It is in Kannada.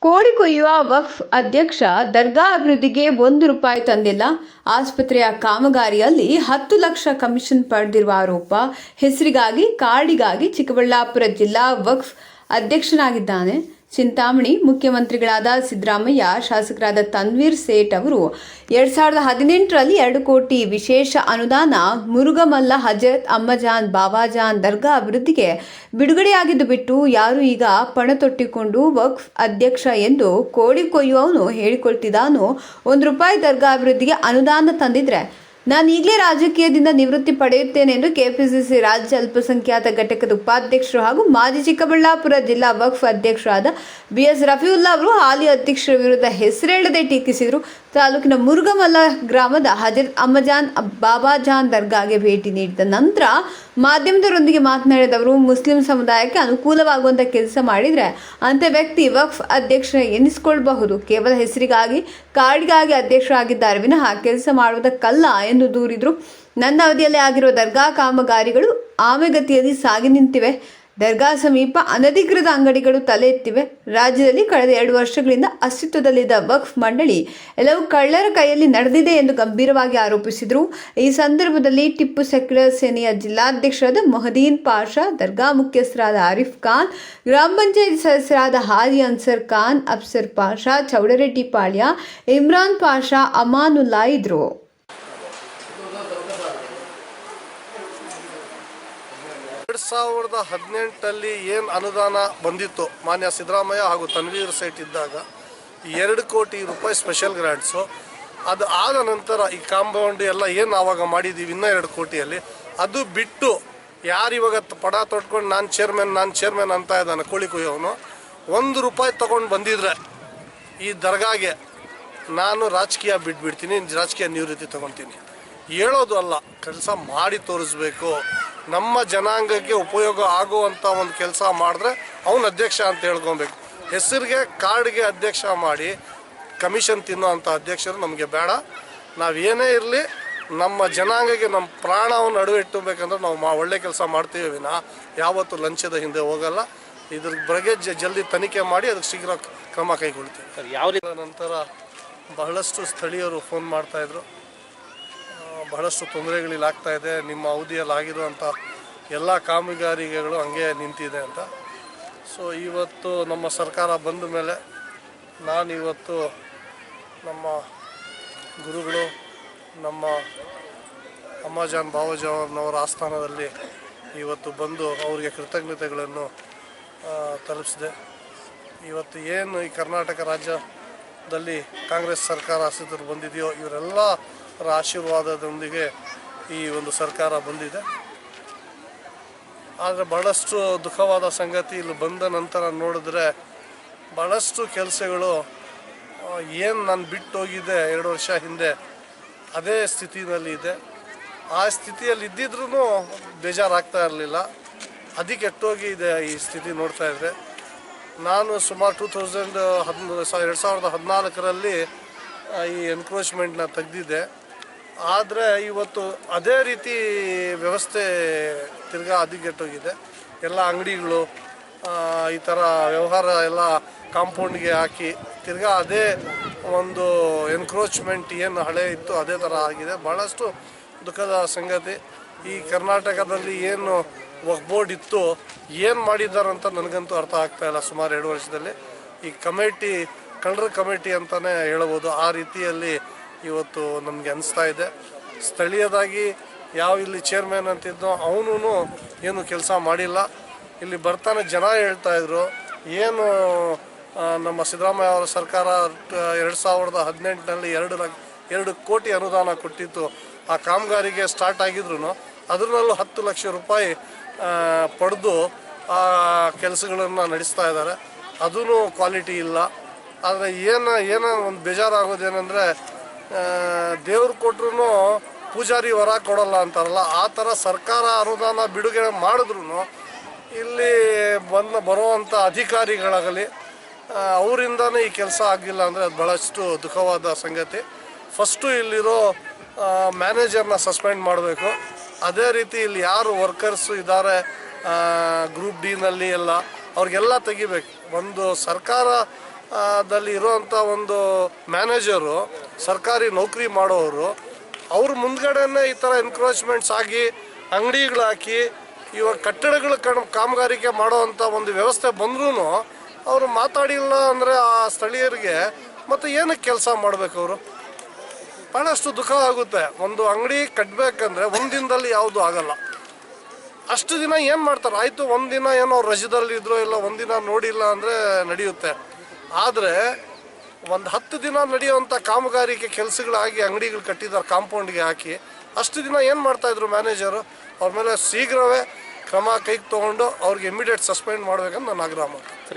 ಕೋಳಿ ಕೊಯ್ಯುವ ವಕ್ಫ್ ಅಧ್ಯಕ್ಷ ದರ್ಗಾ ಅಭಿವೃದ್ಧಿಗೆ ಒಂದು ರೂಪಾಯಿ ತಂದಿಲ್ಲ. ಆಸ್ಪತ್ರೆಯ ಕಾಮಗಾರಿಯಲ್ಲಿ ಹತ್ತು ಲಕ್ಷ ಕಮಿಷನ್ ಪಡೆದಿರುವ ಆರೋಪ. ಹೆಸರಿಗಾಗಿ, ಕಾರ್ಡಿಗಾಗಿ ಚಿಕ್ಕಬಳ್ಳಾಪುರ ಜಿಲ್ಲಾ ವಕ್ಫ್ ಅಧ್ಯಕ್ಷನಾಗಿದ್ದಾನೆ. ಚಿಂತಾಮಣಿ ಮುಖ್ಯಮಂತ್ರಿಗಳಾದ ಸಿದ್ದರಾಮಯ್ಯ, ಶಾಸಕರಾದ ತನ್ವೀರ್ ಸೇಠ್ ಅವರು ಎರಡ್ ಸಾವಿರದ ಹದಿನೆಂಟರಲ್ಲಿ ಎರಡು ಕೋಟಿ ವಿಶೇಷ ಅನುದಾನ ಮುರುಗಮಲ್ಲ ಹಜರತ್ ಅಮ್ಮಜಾನ್ ಬಾಬಾಜಾನ್ ದರ್ಗಾ ಅಭಿವೃದ್ಧಿಗೆ ಬಿಡುಗಡೆಯಾಗಿದ್ದು ಬಿಟ್ಟು ಯಾರು ಈಗ ಪಣ ತೊಟ್ಟಿಕೊಂಡು ವಕ್ಫ್ ಅಧ್ಯಕ್ಷ ಎಂದು ಕೋಳಿ ಕೊಯ್ಯುವವನು ಹೇಳಿಕೊಳ್ತಿದ್ದಾನೋ, ಒಂದು ರೂಪಾಯಿ ದರ್ಗಾ ಅಭಿವೃದ್ಧಿಗೆ ಅನುದಾನ ತಂದಿದ್ರೆ ನಾನು ಈಗಲೇ ರಾಜಕೀಯದಿಂದ ನಿವೃತ್ತಿ ಪಡೆಯುತ್ತೇನೆ ಎಂದು ಕೆಪಿಸಿಸಿ ರಾಜ್ಯ ಅಲ್ಪಸಂಖ್ಯಾತ ಘಟಕದ ಉಪಾಧ್ಯಕ್ಷರು ಹಾಗೂ ಮಾಜಿ ಚಿಕ್ಕಬಳ್ಳಾಪುರ ಜಿಲ್ಲಾ ವಕ್ಫ್ ಅಧ್ಯಕ್ಷರಾದ ಬಿಎಸ್ ರಫೀವುಲ್ಲಾ ಅವರು ಹಾಲಿ ಅಧ್ಯಕ್ಷರ ವಿರುದ್ಧ ಹೆಸರೇಳದೆ ಟೀಕಿಸಿದರು. ತಾಲೂಕಿನ ಮುರುಗಮಲ್ಲ ಗ್ರಾಮದ ಹಜರತ್ ಅಮ್ಮಜಾನ್ ಬಾಬಾಜಾನ್ ದರ್ಗಾಗೆ ಭೇಟಿ ನೀಡಿದ ನಂತರ ಮಾಧ್ಯಮದವರೊಂದಿಗೆ ಮಾತನಾಡಿದ ಅವರು ಮುಸ್ಲಿಂ ಸಮುದಾಯಕ್ಕೆ ಅನುಕೂಲವಾಗುವಂಥ ಕೆಲಸ ಮಾಡಿದರೆ ಅಂಥ ವ್ಯಕ್ತಿ ವಕ್ಫ್ ಅಧ್ಯಕ್ಷ ಎನಿಸಿಕೊಳ್ಳಬಹುದು ಕೇವಲ ಹೆಸರಿಗಾಗಿ ಕಾರ್ಡ್ಗಾಗಿ ಅಧ್ಯಕ್ಷರಾಗಿದ್ದಾರೆ ವಿನಃ ಕೆಲಸ ಮಾಡುವುದಕ್ಕಲ್ಲ ಎಂದು ದೂರಿದರು. ನನ್ನ ಅವಧಿಯಲ್ಲಿ ಆಗಿರುವ ದರ್ಗಾ ಕಾಮಗಾರಿಗಳು ಆಮೆಗತಿಯಲ್ಲಿ ಸಾಗಿ ನಿಂತಿವೆ. ದರ್ಗಾ ಸಮೀಪ ಅನಧಿಕೃತ ಅಂಗಡಿಗಳು ತಲೆ ಎತ್ತಿವೆ ರಾಜ್ಯದಲ್ಲಿ ಕಳೆದ ಎರಡು ವರ್ಷಗಳಿಂದ ಅಸ್ತಿತ್ವದಲ್ಲಿದ್ದ ವಕ್ಫ್ ಮಂಡಳಿ ಎಲ್ಲವೂ ಕಳ್ಳರ ಕೈಯಲ್ಲಿ ನಡೆದಿದೆ ಎಂದು ಗಂಭೀರವಾಗಿ ಆರೋಪಿಸಿದರು. ಈ ಸಂದರ್ಭದಲ್ಲಿ ಟಿಪ್ಪು ಸೆಕ್ಯುಲರ್ ಸೇನೆಯ ಜಿಲ್ಲಾಧ್ಯಕ್ಷರಾದ ಮೊಹದೀನ್ ಪಾಷಾ, ದರ್ಗಾ ಮುಖ್ಯಸ್ಥರಾದ ಆರಿಫ್ ಖಾನ್, ಗ್ರಾಮ ಪಂಚಾಯತ್ ಸದಸ್ಯರಾದ ಹಾರಿ ಅನ್ಸರ್ ಖಾನ್, ಅಫ್ಸರ್ ಪಾಷಾ, ಚೌಡರೆಡ್ಡಿ ಪಾಳ್ಯ, ಇಮ್ರಾನ್ ಪಾಷಾ, ಅಮಾನುಲ್ಲಾ ಇದ್ರು. ಎರಡು ಸಾವಿರದ ಹದಿನೆಂಟಲ್ಲಿ ಏನು ಅನುದಾನ ಬಂದಿತ್ತು, ಮಾನ್ಯ ಸಿದ್ದರಾಮಯ್ಯ ಹಾಗೂ ತನ್ವೀರ್ ಸೈಟ್ ಇದ್ದಾಗ ಎರಡು ಕೋಟಿ ರೂಪಾಯಿ ಸ್ಪೆಷಲ್ ಗ್ರ್ಯಾಂಟ್ಸು ಅದು ಆದ ನಂತರ ಈ ಕಾಂಪೌಂಡ್ ಎಲ್ಲ ಏನು ಆವಾಗ ಮಾಡಿದ್ದೀವಿ ಇನ್ನೂ ಎರಡು ಕೋಟಿಯಲ್ಲಿ, ಅದು ಬಿಟ್ಟು ಯಾರು ಇವಾಗ ಪಡ ತೊಟ್ಕೊಂಡು ನಾನು ಚೇರ್ಮನ್ ನಾನು ಚೇರ್ಮನ್ ಅಂತ ಇದ್ದಾನೆ ಕೋಳಿ ಕುಯ್ಯವನು ಒಂದು ರೂಪಾಯಿ ತೊಗೊಂಡು ಬಂದಿದ್ರೆ ಈ ದರ್ಗಾಗೆ ನಾನು ರಾಜಕೀಯ ಬಿಟ್ಬಿಡ್ತೀನಿ, ರಾಜಕೀಯ ನಿವೃತ್ತಿ ತೊಗೊತೀನಿ. ಹೇಳೋದು ಅಲ್ಲ, ಕೆಲಸ ಮಾಡಿ ತೋರಿಸ್ಬೇಕು. ನಮ್ಮ ಜನಾಂಗಕ್ಕೆ ಉಪಯೋಗ ಆಗುವಂಥ ಒಂದು ಕೆಲಸ ಮಾಡಿದ್ರೆ ಅವನ ಅಧ್ಯಕ್ಷ ಅಂತ ಹೇಳ್ಕೊಬೇಕು. ಹೆಸರಿಗೆ ಕಾರ್ಡ್ಗೆ ಅಧ್ಯಕ್ಷ ಮಾಡಿ ಕಮಿಷನ್ ತಿನ್ನೋ ಅಂಥ ಅಧ್ಯಕ್ಷರು ನಮಗೆ ಬೇಡ. ನಾವು ಏನೇ ಇರಲಿ ನಮ್ಮ ಜನಾಂಗಕ್ಕೆ ನಮ್ಮ ಪ್ರಾಣವನ್ನು ಅಡುಗೆ ಇಟ್ಟಬೇಕಂದ್ರೆ ನಾವು ಮಾ ಒಳ್ಳೆ ಕೆಲಸ ಮಾಡ್ತೀವಿ ವಿನ. ಯಾವತ್ತೂ ಲಂಚದ ಹಿಂದೆ ಹೋಗಲ್ಲ. ಇದ್ರ ಬಗ್ಗೆ ಜ ಜಲ್ದಿ ತನಿಖೆ ಮಾಡಿ ಅದಕ್ಕೆ ಶೀಘ್ರ ಕ್ರಮ ಕೈಗೊಳ್ತೀವಿ. ಸರ್ ಯಾವ ರೀತಿ ನಂತರ ಬಹಳಷ್ಟು ಸ್ಥಳೀಯರು ಫೋನ್ ಮಾಡ್ತಾಯಿದ್ರು ಬಹಳಷ್ಟು ತೊಂದರೆಗಳಿಲ್ಲಿ ಆಗ್ತಾ ಇದೆ. ನಿಮ್ಮ ಅವಧಿಯಲ್ಲಿ ಆಗಿರುವಂಥ ಎಲ್ಲ ಕಾಮಗಾರಿಗೆಗಳು ಹಂಗೆ ನಿಂತಿದೆ ಅಂತ. ಸೊ ಇವತ್ತು ನಮ್ಮ ಸರ್ಕಾರ ಬಂದ ಮೇಲೆ ನಾನು ಇವತ್ತು ನಮ್ಮ ಗುರುಗಳು, ನಮ್ಮ ಅಮ್ಮಾಜಾನ್ ಅವರ ಆಸ್ಥಾನದಲ್ಲಿ ಇವತ್ತು ಬಂದು ಅವರಿಗೆ ಕೃತಜ್ಞತೆಗಳನ್ನು ತಲುಪಿಸಿದೆ. ಇವತ್ತು ಏನು ಈ ಕರ್ನಾಟಕ ರಾಜ್ಯದಲ್ಲಿ ಕಾಂಗ್ರೆಸ್ ಸರ್ಕಾರ ಅಸ್ತಿತ್ವಕ್ಕೆ ಬಂದಿದೆಯೋ ಇವರೆಲ್ಲರ ಆಶೀರ್ವಾದದೊಂದಿಗೆ ಈ ಒಂದು ಸರ್ಕಾರ ಬಂದಿದೆ. ಆದರೆ ಭಾಳಷ್ಟು ದುಃಖವಾದ ಸಂಗತಿ ಇಲ್ಲಿ ಬಂದ ನಂತರ ನೋಡಿದ್ರೆ ಭಾಳಷ್ಟು ಕೆಲಸಗಳು ಏನು ನಾನು ಬಿಟ್ಟು ಹೋಗಿದ್ದೆ ಎರಡು ವರ್ಷ ಹಿಂದೆ, ಅದೇ ಸ್ಥಿತಿನಲ್ಲಿ ಇದೆ. ಆ ಸ್ಥಿತಿಯಲ್ಲಿ ಇದ್ದಿದ್ರೂ ಬೇಜಾರಾಗ್ತಾ ಇರಲಿಲ್ಲ. ಅದಕ್ಕೆ ಕೆಟ್ಟೋಗಿ ಇದೆ ಈ ಸ್ಥಿತಿ ನೋಡ್ತಾ ಇದ್ದೆ ನಾನು ಸುಮಾರು ಟೂ ತೌಸಂಡ್ ಹದಿನ ಎರಡು ಸಾವಿರದ ಹದಿನಾಲ್ಕರಲ್ಲಿ ಈ ಎನ್ಕ್ರೋಚ್ಮೆಂಟ್ನ ತೆಗೆದಿದ್ದೆ. ಆದರೆ ಇವತ್ತು ಅದೇ ರೀತಿ ವ್ಯವಸ್ಥೆ ತಿರ್ಗಾ ಹದಿಗೆಟ್ಟೋಗಿದೆ. ಎಲ್ಲ ಅಂಗಡಿಗಳು ಈ ಥರ ವ್ಯವಹಾರ ಎಲ್ಲ ಕಾಂಪೌಂಡ್ಗೆ ಹಾಕಿ ತಿರ್ಗಾ ಅದೇ ಒಂದು ಎನ್ಕ್ರೋಚ್ಮೆಂಟ್ ಏನು ಹಳೆ ಇತ್ತು ಅದೇ ಥರ ಆಗಿದೆ. ಭಾಳಷ್ಟು ದುಃಖದ ಸಂಗತಿ. ಈ ಕರ್ನಾಟಕದಲ್ಲಿ ಏನು ಬೋರ್ಡ್ ಇತ್ತು, ಏನು ಮಾಡಿದ್ದಾರೆ ಅಂತ ನನಗಂತೂ ಅರ್ಥ ಆಗ್ತಾ ಇಲ್ಲ ಸುಮಾರು ಎರಡು ವರ್ಷದಲ್ಲಿ. ಈ ಕಮಿಟಿ, ಕಳ್ಳರ ಕಮಿಟಿ ಅಂತಲೇ ಹೇಳ್ಬೋದು. ಆ ರೀತಿಯಲ್ಲಿ ಇವತ್ತು ನಮಗೆ ಅನಿಸ್ತಾ ಇದೆ. ಸ್ಥಳೀಯದಾಗಿ ಯಾವ ಇಲ್ಲಿ ಚೇರ್ಮನ್ ಅಂತಿದ್ದೋ ಅವನು ಏನು ಕೆಲಸ ಮಾಡಿಲ್ಲ. ಇಲ್ಲಿ ಬರ್ತಾನೆ ಜನ ಹೇಳ್ತಾ ಇದ್ರು. ಏನು ನಮ್ಮ ಸಿದ್ದರಾಮಯ್ಯ ಅವರ ಸರ್ಕಾರ ಎರಡು ಸಾವಿರದ ಹದಿನೆಂಟರಲ್ಲಿ ಎರಡು ಎರಡು ಕೋಟಿ ಅನುದಾನ ಕೊಟ್ಟಿತ್ತು. ಆ ಕಾಮಗಾರಿಗೆ ಸ್ಟಾರ್ಟ್ ಆಗಿದ್ರು ಅದರಲ್ಲೂ ಹತ್ತು ಲಕ್ಷ ರೂಪಾಯಿ ಪಡೆದು ಆ ಕೆಲಸಗಳನ್ನು ನಡೆಸ್ತಾ ಇದ್ದಾರೆ. ಅದೂ ಕ್ವಾಲಿಟಿ ಇಲ್ಲ. ಆದರೆ ಏನು, ಏನೋ ಒಂದು ಬೇಜಾರಾಗೋದೇನೆಂದರೆ ದೇವ್ರು ಕೊಟ್ರು ಪೂಜಾರಿ ವರ ಕೊಡಲ್ಲ ಅಂತಾರಲ್ಲ, ಆ ಥರ ಸರ್ಕಾರ ಅನುದಾನ ಬಿಡುಗಡೆ ಮಾಡಿದ್ರು ಇಲ್ಲಿ ಬಂದ, ಬರುವಂಥ ಅಧಿಕಾರಿಗಳಾಗಲಿ ಅವರಿಂದನೇ ಈ ಕೆಲಸ ಆಗಿಲ್ಲ ಅಂದರೆ ಅದು ಭಾಳಷ್ಟು ದುಃಖವಾದ ಸಂಗತಿ. ಫಸ್ಟು ಇಲ್ಲಿರೋ ಮ್ಯಾನೇಜರ್ನ ಸಸ್ಪೆಂಡ್ ಮಾಡಬೇಕು. ಅದೇ ರೀತಿ ಇಲ್ಲಿ ಯಾರು ವರ್ಕರ್ಸು ಇದ್ದಾರೆ ಗ್ರೂಪ್ ಡಿನಲ್ಲಿ ಎಲ್ಲ, ಅವ್ರಿಗೆಲ್ಲ ತೆಗಿಬೇಕು. ಒಂದು ಸರ್ಕಾರದಲ್ಲಿ ಇರೋವಂಥ ದಲ್ಲಿ ಇರುವಂಥ ಒಂದು ಮ್ಯಾನೇಜರು ಸರ್ಕಾರಿ ನೌಕರಿ ಮಾಡೋರು, ಅವ್ರ ಮುಂದ್ಗಡೆನೇ ಈ ಥರ ಎನ್ಕ್ರೋಚ್ಮೆಂಟ್ಸ್ ಆಗಿ ಅಂಗಡಿಗಳಾಕಿ ಇವಾಗ ಕಟ್ಟಡಗಳ ಕಣ್ ಕಾಮಗಾರಿಕೆ ಮಾಡೋವಂಥ ಒಂದು ವ್ಯವಸ್ಥೆ ಬಂದ್ರೂ ಅವರು ಮಾತಾಡಿಲ್ಲ ಅಂದರೆ ಆ ಸ್ಥಳೀಯರಿಗೆ ಮತ್ತು ಏನಕ್ಕೆ ಕೆಲಸ ಮಾಡಬೇಕು ಅವರು? ಭಾಳಷ್ಟು ದುಃಖ ಆಗುತ್ತೆ. ಒಂದು ಅಂಗಡಿ ಕಟ್ಟಬೇಕಂದ್ರೆ ಒಂದು ದಿನದಲ್ಲಿ ಯಾವುದು ಆಗಲ್ಲ. ಅಷ್ಟು ದಿನ ಏನು ಮಾಡ್ತಾರೆ? ಆಯಿತು ಒಂದಿನ ಏನೋ ರಜದಲ್ಲಿ ಇದ್ರು ಇಲ್ಲ ಒಂದಿನ ನೋಡಿಲ್ಲ ಅಂದರೆ ನಡೆಯುತ್ತೆ. ಆದರೆ ಒಂದು ಹತ್ತು ದಿನ ನಡೆಯುವಂಥ ಕಾಮಗಾರಿಗೆ ಕೆಲಸಗಳಾಗಿ ಅಂಗಡಿಗಳು ಕಟ್ಟಿದ್ದಾರೆ, ಕಾಂಪೌಂಡ್ಗೆ ಹಾಕಿ. ಅಷ್ಟು ದಿನ ಏನು ಮಾಡ್ತಾಯಿದ್ರು ಮ್ಯಾನೇಜರು? ಅವ್ರ ಮೇಲೆ ಶೀಘ್ರವೇ ಕ್ರಮ ಕೈಗೆ ತೊಗೊಂಡು ಅವ್ರಿಗೆ ಇಮಿಡಿಯೇಟ್ ಸಸ್ಪೆಂಡ್ ಮಾಡ್ಬೇಕಂತ ನಾನು ಆಗ್ರಹ ಮಾಡ್ತೀನಿ.